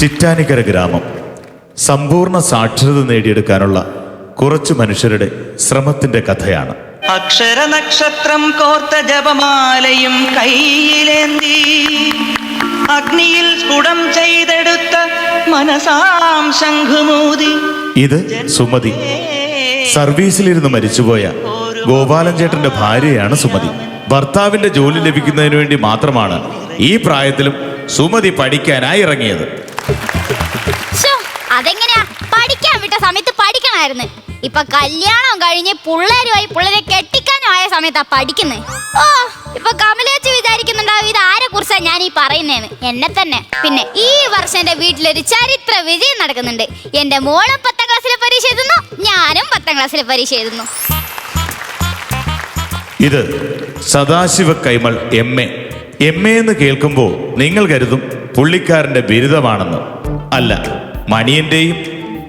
ചിറ്റാനിക്കര ഗ്രാമം. സമ്പൂർണ സാക്ഷരത നേടിയെടുക്കാനുള്ള കുറച്ചു മനുഷ്യരുടെ ശ്രമത്തിന്റെ കഥയാണ്. അക്ഷര നക്ഷത്രം കോർത്ത ജപമാലയും കയ്യിലേന്തി. അഗ്നിയിൽ സ്ഫുടം ചെയ്തെടുത്ത മനസാം ശംഖുമൂതി. ഇത് സുമതി. സർവീസിലിരുന്ന് മരിച്ചുപോയ ഗോപാലൻ ചേട്ടന്റെ ഭാര്യയാണ് സുമതി. ഭർത്താവിന്റെ ജോലി ലഭിക്കുന്നതിന് വേണ്ടി മാത്രമാണ് ഈ പ്രായത്തിലും സുമതി പഠിക്കാനായി ഇറങ്ങിയത്. അതെങ്ങനെയാ? പഠിക്കാൻ വിട്ട സമയത്ത് പഠിക്കണമായിരുന്നു. ഇപ്പൊ കല്യാണം കഴിഞ്ഞ് പിള്ളേരുമായി പിള്ളേരെ കെട്ടിക്കാനും ആയ സമയത്താ പഠിക്കുന്നത് ഓ ഇപ്പൊ കമലേച്ച് വിചാരിക്കുന്നുണ്ടാവും ഇത് ആരെ കുറിച്ചാ ഞാൻ ഈ പറയുന്നേന്ന്? എന്നെ തന്നെ. പിന്നെ ഈ വർഷം എന്റെ വീട്ടിലൊരു ചരിത്ര വിജയം നടക്കുന്നുണ്ട്. എന്റെ മോളും പത്താം ക്ലാസ്സിലെ പരീക്ഷ എഴുതുന്നു ഞാനും പത്താം ക്ലാസ്സിലെ പരീക്ഷ എഴുതുന്നു. ഇത് Sadasiva Kaimal A M. A എന്ന് കേൾക്കുമ്പോൾ നിങ്ങൾ കരുതും പുള്ളിക്കാരന്റെ ബിരുദമാണെന്ന് അല്ല മണിയന്റെയും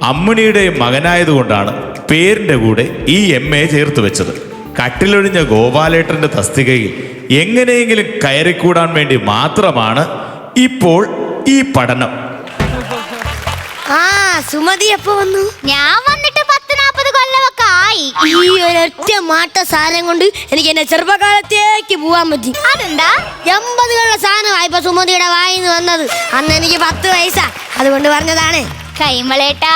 അമ്മിണിയുടെയും മകനായതുകൊണ്ടാണ് പേരിന്റെ കൂടെ ഈ എം എ ചേർത്ത് വെച്ചത്. കട്ടിലൊഴിഞ്ഞ ഗോപാലേട്ടന്റെ തസ്തികയിൽ എങ്ങനെയെങ്കിലും കയറിക്കൂടാൻ വേണ്ടി മാത്രമാണ് ഇപ്പോൾ ഈ പഠനം. ആ സുമതി എപ്പോ വന്നു? ഞാൻ വന്നിട്ട് പത്ത് കൊല്ലമൊക്കെ ആയി ഈ ഒരൊറ്റ മാട്ട സാധനം കൊണ്ട് എനിക്ക് എന്റെ ചെറുപ്പകാലത്തേക്ക് പോവാൻ പറ്റി. അതെന്താ? എൺപതുകളുടെ സാധനമായി ഇപ്പൊ സുമതിയുടെ വായിന്ന് വന്നത്. അന്ന് എനിക്ക് പത്ത് വയസ്സാ അതുകൊണ്ട് പറഞ്ഞതാണ്. കൈമളേട്ടാ.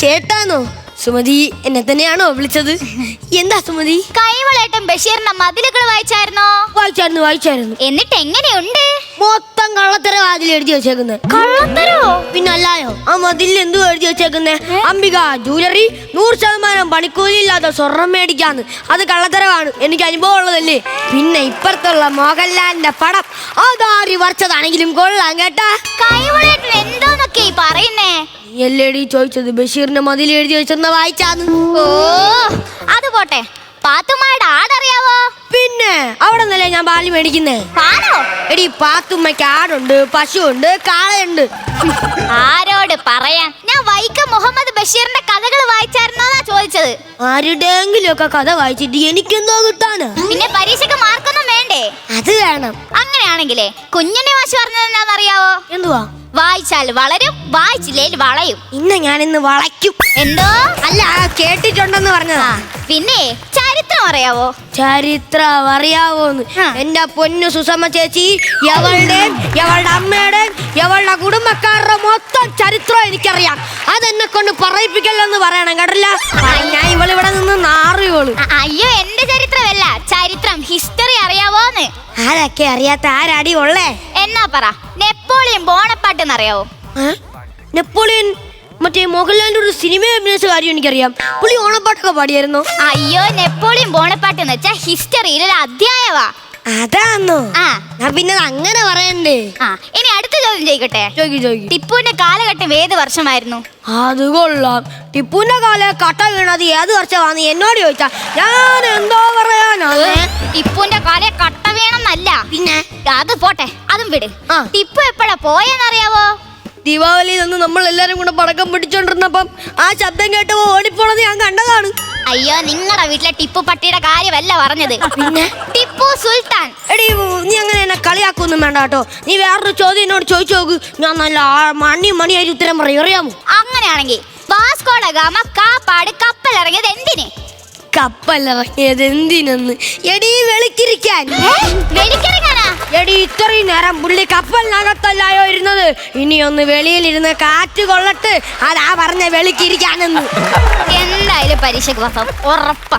ചേട്ടാന്നോ? സുമതി എന്നെ തന്നെയാണോ വിളിച്ചത്? എന്താ സുമതി? കൈമളേട്ടൻ ബഷീറിന്റെ മതിലുകൾ വായിച്ചായിരുന്നോ? വായിച്ചായിരുന്നു വായിച്ചായിരുന്നു. എന്നിട്ട് എങ്ങനെയുണ്ട്? മൊത്തം കള്ളത്തരം അതിൽ എഴുതി വെച്ചേക്കുന്നത് കള്ളത്തരോ? പിന്നല്ലായോ? ആ മതിൽ എന്തു എഴുതി വെച്ചേക്കുന്നേ? അംബിക ജൂലറി നൂറ് ശതമാനം പണിക്കൂലി ഇല്ലാത്ത സ്വർണം മേടിക്കാന്ന്. അത് കള്ളത്തരമാണ്. എനിക്ക് അനുഭവം ഉള്ളതല്ലേ? പിന്നെ ഇപ്പുറത്തുള്ള മോഹൻലാലിന്റെ പടം. അതാരി വരച്ചതാണെങ്കിലും കൊള്ളാം കേട്ടാ. എന്തോന്നൊക്കെ പറയുന്നേ? നീ അല്ലേടി ചോദിച്ചത്? ബഷീറിന്റെ മതിൽ എഴുതി വെച്ചെന്ന വായിച്ചാന്ന്. ഓ അത് പോട്ടെ. പാത്തുമ്മയുടെ ആടറിയാവോ? പിന്നെ അവിടെ നിന്നല്ലേ ഞാൻ പാൽ മേടിക്കുന്നേ? പാലോ? എടി പാത്തുമ്മയ്ക്ക് ആടുണ്ട് പശുണ്ട് കാളയുണ്ട്. ആരോട് പറയാൻ? ഞാൻ വൈക്കം മുഹമ്മദ് ബഷീറിന്റെ കഥകൾ വായിച്ചായിരുന്നോന്നാ ചോദിച്ചത്. ആരുടെയെങ്കിലും ഒക്കെ കഥ വായിച്ചിട്ട് എനിക്കെന്തോ കിട്ടാന്? പിന്നെ പരീക്ഷക്ക് മാർക്കൊന്നും വേണ്ടേ? അത് വേണം. അങ്ങനെയാണെങ്കിലേ കുഞ്ഞുണ്ണി മാഷ് പറഞ്ഞത് എന്താണെന്നറിയാവോ എന്തുവാ? വായിച്ചാൽ വളരും വായിച്ചില്ലേൽ വളയും. ഇന്ന് ഞാൻ ഇന്ന് വളയ്ക്കും. എന്തോ? അല്ല കേട്ടിട്ടുണ്ടെന്ന് പറഞ്ഞതാ. പിന്നെ ചരിത്രം അറിയാവോ? ചരിത്രം അറിയാവോന്ന്. എന്റെ പൊന്നു സുസമ്മ ചേച്ചി എവളുടെയും എവളുടെ അമ്മയുടെയും എവളുടെ കുടുംബക്കാരുടെ മൊത്തം ചരിത്രം എനിക്കറിയാം. അതെന്നെ കൊണ്ട് പറയിപ്പിക്കല്ലെന്ന് പറയണം കേട്ടല്ല? ഞാൻ ഇവളിവിടെ നിന്ന് നാറിയോളൂ. അയ്യോ എന്റെ ചരിത്രമല്ല ചരിത്രം ഹിസ്റ്ററി അറിയാവോന്ന്. ആരൊക്കെ അറിയാത്ത ആരാടി ഉള്ളേ? എന്നാ പറ നെപ്പോളിയൻ ബോണപ്പാട്ട് എന്നറിയാവോ നെപ്പോളിയൻ മറ്റേ മോഹൻലാലിന്റെ ഒരു സിനിമ അഭിനയിച്ച കാര്യം എനിക്കറിയാം. പുള്ളി ഓണപ്പാട്ടൊക്കെ പാടിയായിരുന്നു? അയ്യോ നെപ്പോളിയൻ ബോണപ്പാട്ട് എന്ന് വെച്ചാ ഹിസ്റ്ററിയിൽ ഒരു അധ്യായവാ. അതാണോ ആ. ഞാൻ പിന്നെ അത് അങ്ങനെ പറയണ്ടേ? ആ ഇനി അടുത്ത ചോദ്യം ചോദിക്കട്ടെ? ചോദിക്കും ചോദിക്കും. ടിപ്പുവിന്റെ കാലഘട്ടം ഏത് വർഷമായിരുന്നു? അത് കൊള്ളാം. ടിപ്പുവിന്റെ കാല കട്ട വീണത് ഏത് വർഷമാണ് എന്നോട് ചോദിച്ചാ ഞാൻ എന്തോ പറയാനാ ടിപ്പുവിന്റെ കാല കട്ട വീണെന്നല്ല. പിന്നെ? അത് പോട്ടെ അതും വിട്. ആ. ടിപ്പു എപ്പോഴാ പോയെന്നറിയാവോ? ദീപാവലി നിന്ന് നമ്മൾ എല്ലാരും കൂടെ പടക്കം പിടിച്ചോണ്ടിരുന്നപ്പം ആ ശബ്ദം കേട്ട് ഓടിപ്പോണത് ഞാൻ കണ്ടതാണ്. അയ്യോ നിങ്ങളുടെ വീട്ടിലെ ടിപ്പു പട്ടിയുടെ കാര്യമല്ല പറഞ്ഞത്. പിന്നെ? ടിപ്പു സുൽത്താൻ. എടി നീ അങ്ങനെ എന്നെ കളിയാക്കൊന്നും വേണ്ട കേട്ടോ. നീ വേറൊരു ചോദ്യം എന്നോട് ചോദിച്ചു നോക്ക്. ഞാൻ നല്ല ആ- മണി മണിയായി ഉത്തരം പറയും അറിയാമോ? അങ്ങനെയാണെങ്കിൽ വാസ്കോഡ ഗാമ കാപ്പാട് കപ്പൽ ഇറങ്ങിയത് എന്തിന്? കപ്പലിറങ്ങിയത് എന്തിനെന്ന്? എടി വെളുക്കിരിക്കാൻ. ഏ? എടി ഇത്രയും നേരം പുള്ളി കപ്പലിനകത്തല്ലായോ ഇരുന്നത്? ഇനി ഒന്ന് വെളിയിലിരുന്ന് കാറ്റ് കൊള്ളട്ട് അതാ പറഞ്ഞ വെളിക്കിരിക്കാനെന്ന്. എന്തായാലും പരീക്ഷയ്ക്ക് പാസ്സാവും ഉറപ്പ.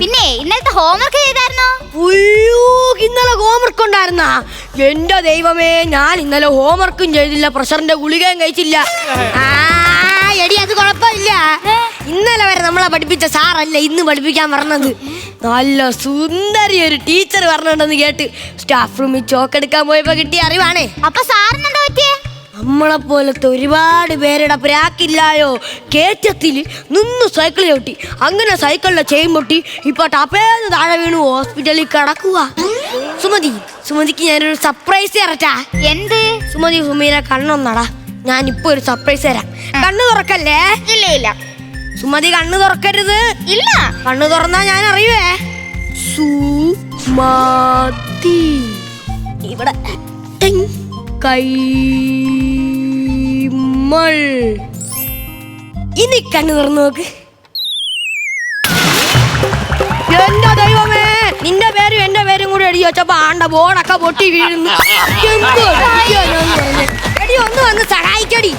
പിന്നെ ഇന്നലത്തെ ഹോംവർക്ക് ചെയ്തായിരുന്നോ ഉയ്യോ, ഇന്നലെ ഹോംവർക്ക് ഉണ്ടായിരുന്ന? എന്റെ ദൈവമേ ഞാൻ ഇന്നലെ ഹോംവർക്കും ചെയ്തില്ല പ്രഷറിന്റെ ഗുളികയും കഴിച്ചില്ല. ആ എടി അത് കുഴപ്പമില്ല. ഇന്നലെ വരെ നമ്മളെ പഠിപ്പിച്ച സാറല്ല ഇന്ന് പഠിപ്പിക്കാൻ പറഞ്ഞത്? നല്ല സുന്ദരി ഒരു ടീച്ചർ പറഞ്ഞിട്ടുണ്ടെന്ന് കേട്ട് സ്റ്റാഫ് റൂമിൽ ചോക്കെടുക്കാൻ പോയപ്പോ കിട്ടിയ അറിവാണേ. അപ്പൊ സാറിനെന്താ പറ്റിയേ? നമ്മളെ പോലത്തെ ഒരുപാട് പേരുടെ പ്രാക്കില്ലായോ കേറ്റത്തിൽ നിന്ന് സൈക്കിൾ ചവിട്ടി. അങ്ങനെ സൈക്കിളിലെ ചെയിൻ പൊട്ടി. ഇപ്പൊ ടപ്പേന്ന് താഴെ വീണു ഹോസ്പിറ്റലിൽ കിടക്കുക സുമതി സുമതിക്ക് ഞാനൊരു സർപ്രൈസ് തരട്ടാ. എന്ത്? സുമതി സുമീനെ കണ്ണൊന്നടാ. ഞാൻ ഇപ്പൊ ഒരു സർപ്രൈസ് തരാം. കണ്ണു തുറക്കല്ലേ? ഇല്ല ഇല്ല. സുമതി കണ്ണു തുറക്കരുത്. ഇല്ല. കണ്ണു തുറന്നാ ഞാൻ അറിയുവേ സുമതി. ഇവിടെ കൈമൾ. ഇനി കണ്ണു തുറന്നു നോക്ക്. എന്റെ ദൈവമേ നിന്റെ പേരും എന്റെ പേരും കൂടി എഴുതി വെച്ചപ്പോ ആണ്ട ബോർഡൊക്കെ പൊട്ടി വീഴുന്നു. ഒന്ന് വന്ന് സഹായിക്കടി.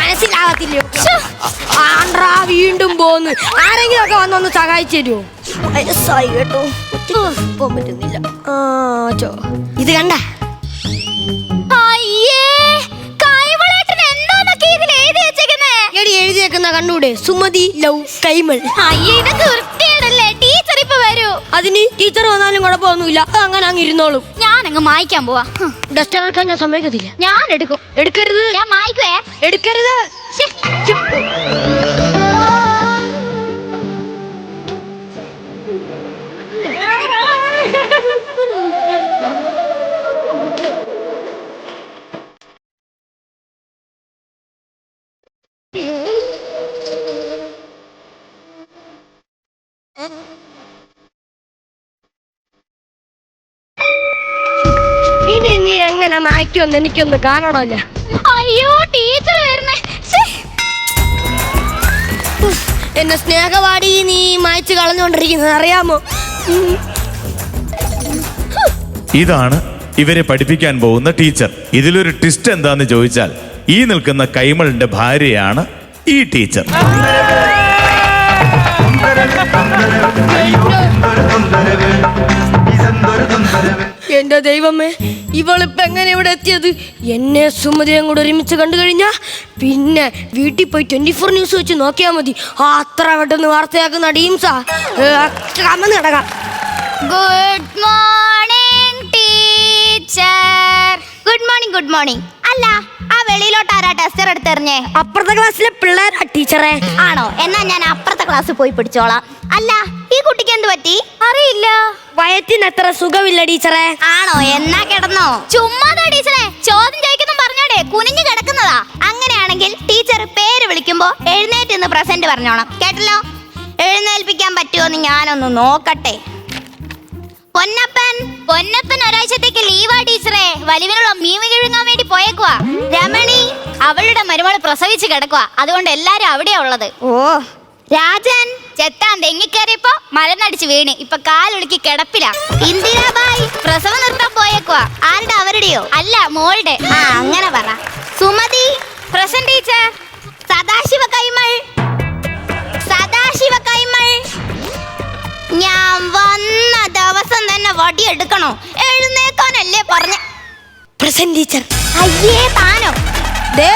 മനസ്സിലാകത്തില്ലയോ ആണ്ട്രാ വീണ്ടും പോന്ന്. ആരെങ്കിലും ഒക്കെ വന്നൊന്ന് സഹായിച്ചു തരുമോ വയസ്സായി കേട്ടോ. പോകാൻ പറ്റുന്നില്ല. ആ ചോ. ഇത് കണ്ട. എഴുതിയേക്കുന്ന കണ്ടൂടെ? സുമതി ലവ് കൈമൾ. അയ്യേ ഇതൊക്കെ ടീച്ചർ ഇപ്പൊ വരൂ. അതിന് ടീച്ചർ വന്നാലും കുഴപ്പമൊന്നുമില്ല. അങ്ങനെ അങ്ങ് ഇരുന്നോളും. ഞാൻ അങ്ങ് മായ്ക്കാൻ പോവാ. ഡസ്റ്റ് ഡസ്റ്റർ എടുക്കാൻ ഞാൻ സമ്മതിക്കത്തില്ല. ഞാൻ എടുക്കും. എടുക്കരുത്. ഞാൻ മായ്ക്കുവേ. എടുക്കരുത്. എങ്ങനെ മായ്ക്കുമെന്ന് എനിക്കൊന്ന് കാണണമല്ല അയ്യോ ടീച്ചർ വരുന്നേ. എന്നെ സ്നേഹവാടി നീ മായ്ച്ചു കളഞ്ഞുകൊണ്ടിരിക്കുന്നത് അറിയാമോ? ഇതാണ് ഇവരെ പഠിപ്പിക്കാൻ പോകുന്ന ടീച്ചർ. ഇതിലൊരു ട്വിസ്റ്റ് എന്താന്ന് ചോദിച്ചാൽ ഈ നിൽക്കുന്ന കൈമളിന്റെ ഭാര്യയാണ് ഈ ടീച്ചർ. എന്റെ ദൈവമേ ഇവളിപ്പോ എങ്ങനെ ഇവിടെ എത്തിയത്? എന്നെ സുമതിയും കൂടെ ഒരുമിച്ച് കണ്ടു കഴിഞ്ഞാ പിന്നെ വീട്ടിൽ പോയി ട്വന്റി ഫോർ ന്യൂസ് വെച്ച് നോക്കിയാൽ മതി. ആ അത്ര പെട്ടെന്ന് വാർത്തയാക്കുന്ന ടീംസാ. കമന്ന് കിടക്കാം good morning teacher good morning good morning അല്ല ആ വെളിയിലോട്ട് ആരാ ടെസ്റ്റർ എടുത്തെറിഞ്ഞേ? അപ്പുറത്തെ ക്ലാസ്സിലെ പിള്ളേരാ ടീച്ചറെ ആണോ? എന്നാ ഞാൻ അപ്പുറത്തെ ക്ലാസ്സിൽ പോയി പിടിച്ചോളാം. അല്ല ഈ കുട്ടിക്ക് എന്ത് പറ്റി? അറിയില്ല. വയറ്റിന് എത്ര സുഖമില്ല ടീച്ചറെ. ആണോ? എന്നാ കിടന്നോ? ചുമ്മാതാ ടീച്ചറെ. ചോദ്യം ചോദിക്കുന്നു പറഞ്ഞോടെ കുനിഞ്ഞു കിടക്കുന്നതാ. അങ്ങനെയാണെങ്കിൽ ടീച്ചർ പേര് വിളിക്കുമ്പോ എഴുന്നേറ്റ് നിന്ന് പ്രസന്റ് പറഞ്ഞോണം. കേട്ടല്ലോ? എഴുന്നേൽപ്പിക്കാൻ പറ്റുമോ ഞാനൊന്ന് നോക്കട്ടെ. പൊന്നപ്പൻ പൊന്നപ്പൻ ഒരാഴ്ചത്തേക്ക് ലീവാ ടീച്ചറെ. വലിവിനുള്ള മീൻ കിഴുങ്ങാൻ വേണ്ടി പോയേക്കുവാ. രമണി അവളുടെ മരുമകൾ പ്രസവിച്ച് കിടക്കുക അതുകൊണ്ട് എല്ലാരും അവിടെയാ ഉള്ളത്. ഓ രാജൻ ചെത്താൻ തെങ്ങിക്കേറിയപ്പോ മലനടിച്ച് വീണ്. ഇപ്പൊ കാലൊളുക്കി കിടപ്പില. ഇന്ദിരാബായി പ്രസവം നിർത്താൻ പോയേക്കുവാ. ആരുടെ അവരുടെയോ? അല്ല മോളുടെ. ആ അങ്ങനെ പറ. Sumathi present teacher. Sadashiva Kaimal. Sadashiva Kaimal. ഞാൻ വന്ന ദിവസം തന്നെ വടിയെടുക്കണോ? എഴുന്നേക്കാനല്ലേ പറഞ്ഞ. Present teacher. അയ്യേ താനോ ദേ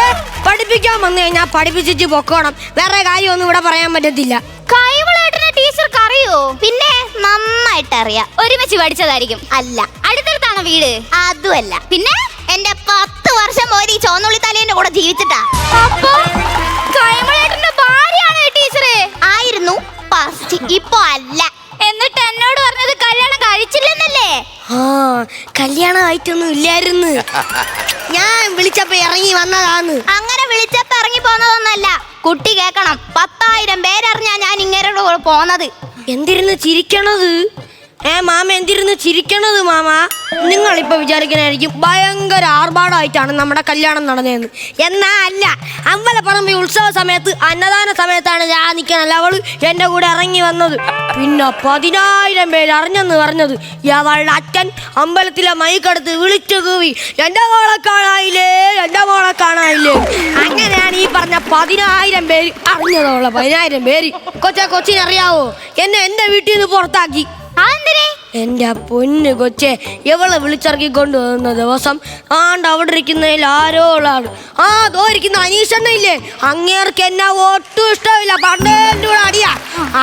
പഠിപ്പിക്കാൻ വന്നു കഴിഞ്ഞാൽ പഠിപ്പിച്ചിട്ട് പൊക്കോണം. വേറെ കാര്യമൊന്നും ഇവിടെ പറയാൻ പറ്റത്തില്ല. കൈവളേട്ടനെ ടീച്ചർക്ക് അറിയോ? പിന്നെ നന്നായിട്ട് അറിയാം ഒരുമിച്ച് പഠിച്ചതായിരിക്കും. അല്ല അടുത്തടുത്താണോ വീട്? അതുമല്ല. പിന്നെ എന്റെ പത്ത് വർഷം പോയി ഈ ചോന്നുള്ളി തലേന്റെ കൂടെ ജീവിച്ചിട്ടാ. അപ്പൊ? കൈവളേട്ടന്റെ ഭാര്യയാണ് ടീച്ചറ് ആയിരുന്നു. ഫസ്റ്റ് ഇപ്പൊ അല്ല. എന്നിട്ട് എന്നോട് പറഞ്ഞത് കല്യാണം കഴിച്ചില്ലെന്നല്ലേ? ആ കല്യാണമായിട്ടൊന്നും ഇല്ലായിരുന്നു. ഞാൻ വിളിച്ചപ്പോ ഇറങ്ങി വന്നതാന്ന് അങ്ങനെ വിളിച്ചപ്പോ ഇറങ്ങി പോന്നതൊന്നല്ല. കുട്ടി കേക്കണം. പത്തായിരം പേരറിഞ്ഞാ ഞാൻ ഇങ്ങനെ പോന്നത്. എന്തിരുന്ന് ചിരിക്കണത്? ഏ മാമ എന്തിരുന്ന് ചിരിക്കണത് മാമ? നിങ്ങൾ ഇപ്പൊ വിചാരിക്കണായിരിക്കും ഭയങ്കര ആർഭാടമായിട്ടാണ് നമ്മുടെ കല്യാണം നടന്നതെന്ന്. എന്നാ അല്ല അമ്പലപ്പറമ്പ് ഉത്സവ സമയത്ത് അന്നദാന സമയത്താണ് ഞാൻ നിൽക്കണല്ല അവൾ എന്റെ കൂടെ ഇറങ്ങി വന്നത്. പിന്നെ പതിനായിരം പേര് അറിഞ്ഞെന്ന് പറഞ്ഞത് അവളുടെ അച്ഛൻ അമ്പലത്തിലെ മൈക്കടുത്ത് വിളിച്ചു കൂവി എന്റെ മോളെ കാണായില്ലേ എന്റെ മോളെ കാണായില്ലേ അങ്ങനെയാണ് ഈ പറഞ്ഞ പതിനായിരം പേര് അറിഞ്ഞതോളെ പതിനായിരം പേര്. കൊച്ചാ കൊച്ചിനറിയാവോ? എന്നെ എന്റെ വീട്ടിൽ നിന്ന് പുറത്താക്കി. എന്റെ പൊന്ന് കൊച്ചെ എവളെ വിളിച്ചിറക്കിക്കൊണ്ട് കൊണ്ടുവന്ന ദിവസം ആണ്ട് അവിടെ ഇരിക്കുന്നതിൽ ആരോ ഉള്ളാണ്. ആ ദോ ഇരിക്കുന്ന അനീഷണ്ണ ഇല്ലേ അങ്ങേർക്ക് എന്നാ ഒട്ടും ഇഷ്ടമില്ല. പണ്ടേ അടിയാ.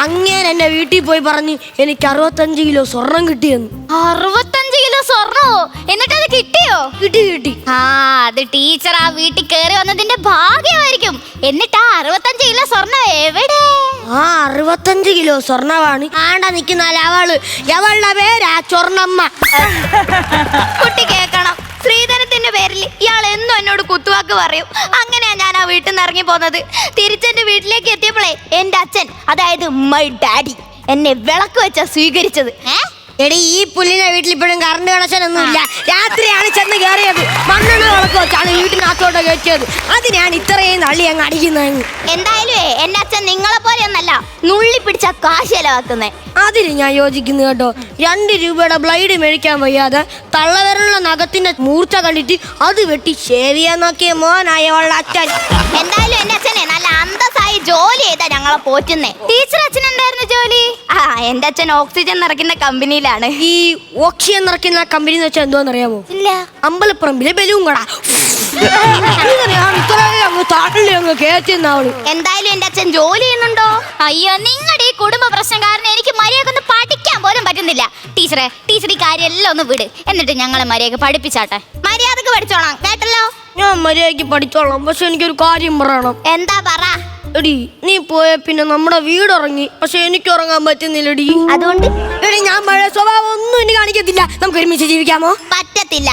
അങ്ങേൻ എന്നെ വീട്ടിൽ പോയി പറഞ്ഞ് എനിക്ക് അറുപത്തഞ്ച് കിലോ സ്വർണം കിട്ടിയെന്ന്. അറുപത്തഞ്ച് കിലോ സ്വർണോ? എന്നിട്ട് അത് കിട്ടിയോ? കിട്ടി കിട്ടി. ആ അത് ടീച്ചർ ആ വീട്ടിൽ കയറി വന്നതിന്റെ ഭാഗ്യമായിരിക്കും. എന്നിട്ട് ആ അറുപത്തഞ്ച് കിലോ സ്വർണം എവിടെ? ആ അറുപത്തഞ്ച് കിലോ സ്വർണമാണ് ആണ്ട നിൽക്കുന്ന അവൾ എവളുടെ പേരാ ചൊർണമ്മ. കുട്ടി കേക്കണം. ശ്രീധരത്തിന്റെ പേരിൽ ഇയാൾ എന്നും എന്നോട് കുത്തുവാക്ക് പറയും. അങ്ങനെയാ ഞാൻ ആ വീട്ടിൽ നിന്ന് ഇറങ്ങി പോന്നത്. തിരിച്ചെന്റെ വീട്ടിലേക്ക് എത്തിയപ്പോഴേ എന്റെ അച്ഛൻ അതായത് മൈ ഡാഡി എന്നെ വിളക്ക് വെച്ചാ സ്വീകരിച്ചത്. ഏ? എടി ഈ പുല്ലിനെ വീട്ടിൽ ഇപ്പോഴും കറണ്ട് കണക്ഷൻ ഒന്നുമില്ല. രാത്രിയാണ് ചെന്ന് കയറിയത് മണ്ണെണ്ണ വിളക്ക് വെച്ചാണ് വീട്ടിനകത്തോട്ട് കയറ്റിയത്. ഞാൻ ഇത്രയും നള്ളി അങ്ങ് അടിക്കുന്നത് എന്തായാലും എന്റെ അച്ഛൻ നിങ്ങളെ പോലെ ഒന്നല്ല നുള്ളി പിടിച്ച കാശ് ചെലവാക്കുന്നേ. അതിന് ഞാൻ യോജിക്കുന്നു കേട്ടോ. രണ്ട് രൂപയുടെ ബ്ലൈഡ് മേടിക്കാൻ വയ്യാതെ തള്ളവരുള്ള നഖത്തിന്റെ മൂർച്ച കണ്ടിട്ട് അത് വെട്ടി ചെയ്യാൻ നോക്കിയ മോനായ അവളുടെ അച്ഛൻ. എന്തായാലും എന്റെ അച്ഛനെ നല്ല അന്തസ്സായി ജോലി ചെയ്താ ഞങ്ങളെ പോറ്റുന്നേ. ടീച്ചർ അച്ഛൻ എന്തായിരുന്നു ജോലി? ആ എന്റെ അച്ഛൻ ഓക്സിജൻ നിറയ്ക്കുന്ന കമ്പനിയിലാണ്. ഈ ഓക്ഷി നിറയ്ക്കുന്ന കമ്പനി എന്ന് വെച്ചാൽ എന്തോന്നറിയാമോ ഇല്ല. അമ്പലപ്പറമ്പിലെ ബലൂൺ കട എന്തായാലും എന്റെ അച്ഛൻ ജോലി ചെയ്യുന്നുണ്ടോ? അയ്യോ നിങ്ങളുടെ ഈ കുടുംബ പ്രശ്നം കാരണം എനിക്ക് മര്യാദ ഒന്ന് പഠിക്കാൻ പോലും പറ്റുന്നില്ല. ടീച്ചറെ ടീച്ചർ ഈ കാര്യം എല്ലാം ഒന്ന് വിട്. എന്നിട്ട് ഞങ്ങളെ മര്യാദ പഠിപ്പിച്ചാട്ടെ. മര്യാദയ്ക്ക് പഠിച്ചോളാം കേട്ടല്ലോ? ഞാൻ മര്യാദയ്ക്ക് പഠിച്ചോളാം പക്ഷെ എനിക്കൊരു കാര്യം പറയണം. എന്താ പറ? എടി നീ പോയ പിന്നെ നമ്മുടെ വീട് ഉറങ്ങി പക്ഷെ എനിക്ക് ഉറങ്ങാൻ പറ്റുന്നില്ലടി. അതുകൊണ്ട് എടി ഞാൻ പഴയ സ്വഭാവം ഒന്നും ഇനി കാണിക്കത്തില്ല. നമുക്ക് ഒരുമിച്ച് ജീവിക്കാമോ? പറ്റത്തില്ല.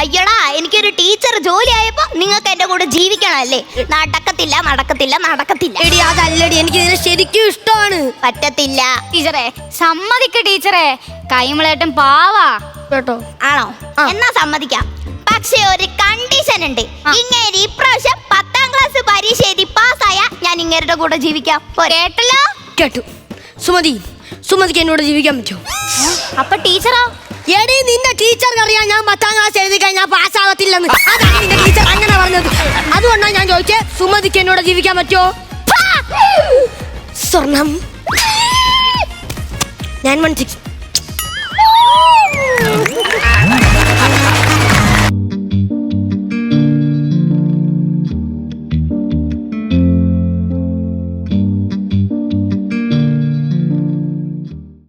അയ്യടാ എനിക്കൊരു ടീച്ചർ ജോലി ആയപ്പോ നിങ്ങൾക്ക് എന്റെ കൂടെ ജീവിക്കണമല്ലേ? നടക്കത്തില്ല നടക്കത്തില്ല നടക്കത്തില്ല. എടി അതല്ലടി എനിക്ക് ഇതിനെ ശരിക്കും ഇഷ്ടമാണ്. പറ്റത്തില്ല. ടീച്ചറെ സമ്മതിക്ക ടീച്ചറെ. കൈമളേട്ടൻ പാവാ. കേട്ടോ? ആണോ? എന്നാ സമ്മതിക്കാം. പക്ഷേ ഒരു കണ്ടീഷൻ ഉണ്ട്. ഇങ്ങനെ ഇപ്രാവശ്യം പത്താം ക്ലാസ് പരീക്ഷ എഴുതി പാസ്സായ ഞാൻ ഇങ്ങേരുടെ കൂടെ ജീവിക്കാം. കേട്ടല്ലോ? കേട്ടു. സുമതി സുമതിക്ക് എന്നോട് ജീവിക്കാൻ പറ്റുമോ? അപ്പൊ ടീച്ചറോ? എടി നിന്റെ ടീച്ചർക്ക് അറിയാം ഞാൻ പത്താം ക്ലാസ് എഴുതി കഴിഞ്ഞാൽ പാസ്സാവത്തില്ലെന്ന് അതാണ് നിന്റെ ടീച്ചർ അങ്ങനെ പറഞ്ഞത്. അതുകൊണ്ടാണ് ഞാൻ ചോദിച്ചേ സുമതിക്ക് എന്നോട് ജീവിക്കാൻ പറ്റുമോ? സ്വർണം. ഞാൻ വൺ